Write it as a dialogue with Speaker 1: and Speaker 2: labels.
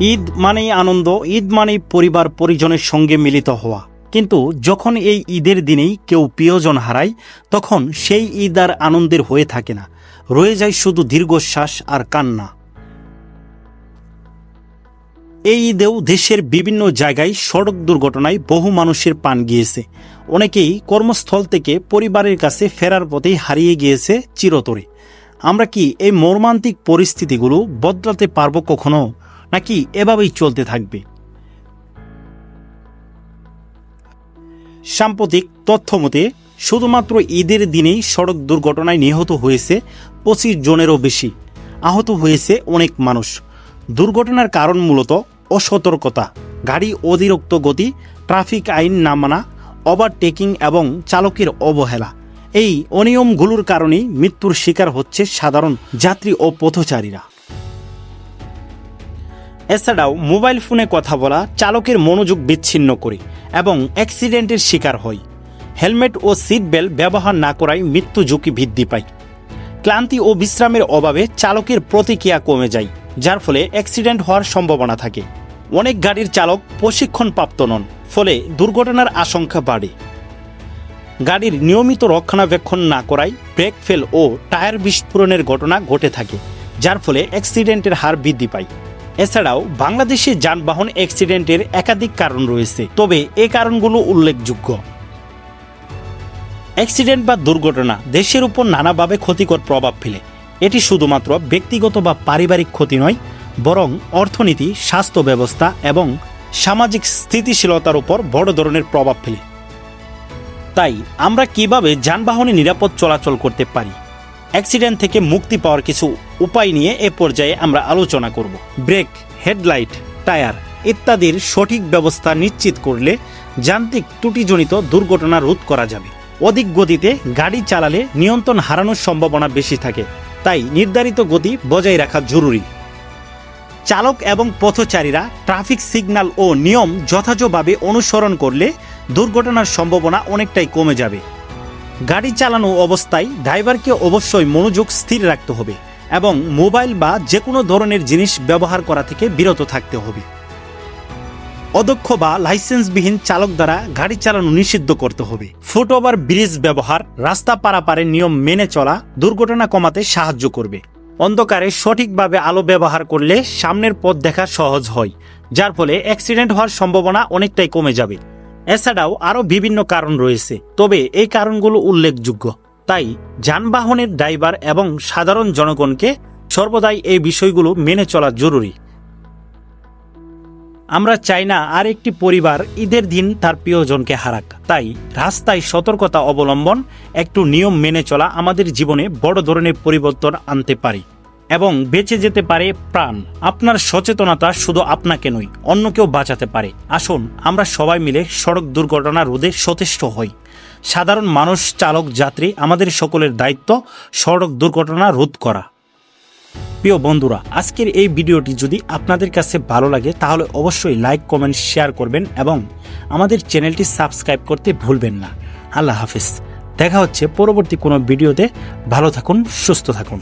Speaker 1: ঈদ মানেই আনন্দ, ঈদ মানেই পরিবার পরিজনের সঙ্গে মিলিত হওয়া। কিন্তু যখন এই ঈদের দিনেই কেউ প্রিয়জন হারায়, তখন সেই ঈদ আর আনন্দের হয়ে থাকে না। রয়ে যায় শুধু দীর্ঘশ্বাস আর কান্না। এই ঈদেও দেশের বিভিন্ন জায়গায় সড়ক দুর্ঘটনায় বহু মানুষের পান গিয়েছে। অনেকেই কর্মস্থল থেকে পরিবারের কাছে ফেরার পথেই হারিয়ে গিয়েছে চিরতরে। আমরা কি এই মর্মান্তিক পরিস্থিতিগুলো বদলাতে পারব কখনো? নাকি এভাবেই চলতে থাকবে? সাম্প্রতিক তথ্য মতে, শুধুমাত্র ঈদের দিনেই সড়ক দুর্ঘটনায় নিহত হয়েছে পঁচিশ জনেরও বেশি। আহত হয়েছে অনেক মানুষ। দুর্ঘটনার কারণ মূলত অসতর্কতা, গাড়ি অতিরিক্ত গতি, ট্রাফিক আইন না মানা ওভারটেকিং এবং চালকের অবহেলা। এই অনিয়মগুলোর কারণেই মৃত্যুর শিকার হচ্ছে সাধারণ যাত্রী ও পথচারীরা। এছাড়াও মোবাইল ফোনে কথা বলা, চালকের মনোযোগ বিচ্ছিন্ন করে এবং অ্যাক্সিডেন্টের শিকার হয় হেলমেট ও সিট বেল্ট ব্যবহার না করায় মৃত্যু ঝুঁকি বৃদ্ধি পায়। ক্লান্তি ও বিশ্রামের অভাবে চালকের প্রতিক্রিয়া কমে যায়, যার ফলে অ্যাক্সিডেন্ট হওয়ার সম্ভাবনা থাকে। অনেক গাড়ির চালক প্রশিক্ষণপ্রাপ্ত নন, ফলে দুর্ঘটনার আশঙ্কা বাড়ে। গাড়ির নিয়মিত রক্ষণাবেক্ষণ না করায় ব্রেক ফেল ও টায়ার বিস্ফোরণের ঘটনা ঘটে থাকে, যার ফলে অ্যাক্সিডেন্টের হার বৃদ্ধি পায়। এছাড়াও বাংলাদেশে যানবাহন অ্যাক্সিডেন্টের একাধিক কারণ রয়েছে, তবে এ কারণগুলো উল্লেখযোগ্য। অ্যাক্সিডেন্ট বা দুর্ঘটনা দেশের উপর নানাভাবে ক্ষতিকর প্রভাব ফেলে। এটি শুধুমাত্র ব্যক্তিগত বা পারিবারিক ক্ষতি নয়, বরং অর্থনীতি, স্বাস্থ্য ব্যবস্থা এবং সামাজিক স্থিতিশীলতার উপর বড় ধরনের প্রভাব ফেলে। তাই আমরা কীভাবে যানবাহনে নিরাপদ চলাচল করতে পারি? অ্যাক্সিডেন্ট থেকে মুক্তি পাওয়ার কিছু উপায় নিয়ে এ পর্যায়ে আমরা আলোচনা করব। ব্রেক, হেডলাইট, টায়ার ইত্যাদির সঠিক ব্যবস্থা নিশ্চিত করলে যান্ত্রিক ত্রুটিজনিত দুর্ঘটনা রোধ করা যাবে। অধিক গতিতে গাড়ি চালালে নিয়ন্ত্রণ হারানোর সম্ভাবনা বেশি থাকে, তাই নির্ধারিত গতি বজায় রাখা জরুরি। চালক এবং পথচারীরা ট্রাফিক সিগন্যাল ও নিয়ম যথাযথভাবে অনুসরণ করলে দুর্ঘটনার সম্ভাবনা অনেকটাই কমে যাবে। গাড়ি চালানো অবস্থায় ড্রাইভারকে অবশ্যই মনোযোগ স্থির রাখতে হবে এবং মোবাইল বা যে কোনো ধরনের জিনিস ব্যবহার করা থেকে বিরত থাকতে হবে। অদক্ষ বা লাইসেন্সবিহীন চালক দ্বারা গাড়ি চালানো নিষিদ্ধ করতে হবে। ফুটওভার ব্রিজ ব্যবহার, রাস্তা পারাপারের নিয়ম মেনে চলা, দুর্ঘটনা কমাতে সাহায্য করবে। অন্ধকারে সঠিকভাবে আলো ব্যবহার করলে সামনের পথ দেখা সহজ হয়, যার ফলে অ্যাক্সিডেন্ট হওয়ার সম্ভাবনা অনেকটাই কমে যাবে। এছাড়াও আরও বিভিন্ন কারণ রয়েছে। তবে এই কারণগুলো উল্লেখযোগ্য। তাই যানবাহনের ড্রাইভার এবং সাধারণ জনগণকে সর্বদাই এই বিষয়গুলো মেনে চলা জরুরি। আমরা চাই না আর একটি পরিবার ঈদের দিন তার প্রিয়জনকে হারাক। তাই রাস্তায় সতর্কতা অবলম্বন একটু নিয়ম মেনে চলা আমাদের জীবনে বড় ধরনের পরিবর্তন আনতে পারে। এবং বেঁচে যেতে পারে প্রাণ। আপনার সচেতনতা শুধু আপনাকে নয়, অন্যকেও বাঁচাতে পারে। আসুন, আমরা সবাই মিলে সড়ক দুর্ঘটনা রোধে সচেষ্ট হই। সাধারণ মানুষ, চালক, যাত্রী, আমাদের সকলের দায়িত্ব সড়ক দুর্ঘটনা রোধ করা। প্রিয় বন্ধুরা, আজকের এই ভিডিওটি যদি আপনাদের কাছে ভালো লাগে, তাহলে অবশ্যই লাইক, কমেন্ট, শেয়ার করবেন এবং আমাদের চ্যানেলটি সাবস্ক্রাইব করতে ভুলবেন না। আল্লাহ হাফিজ। দেখা হচ্ছে পরবর্তী কোনো ভিডিওতে। ভালো থাকুন, সুস্থ থাকুন।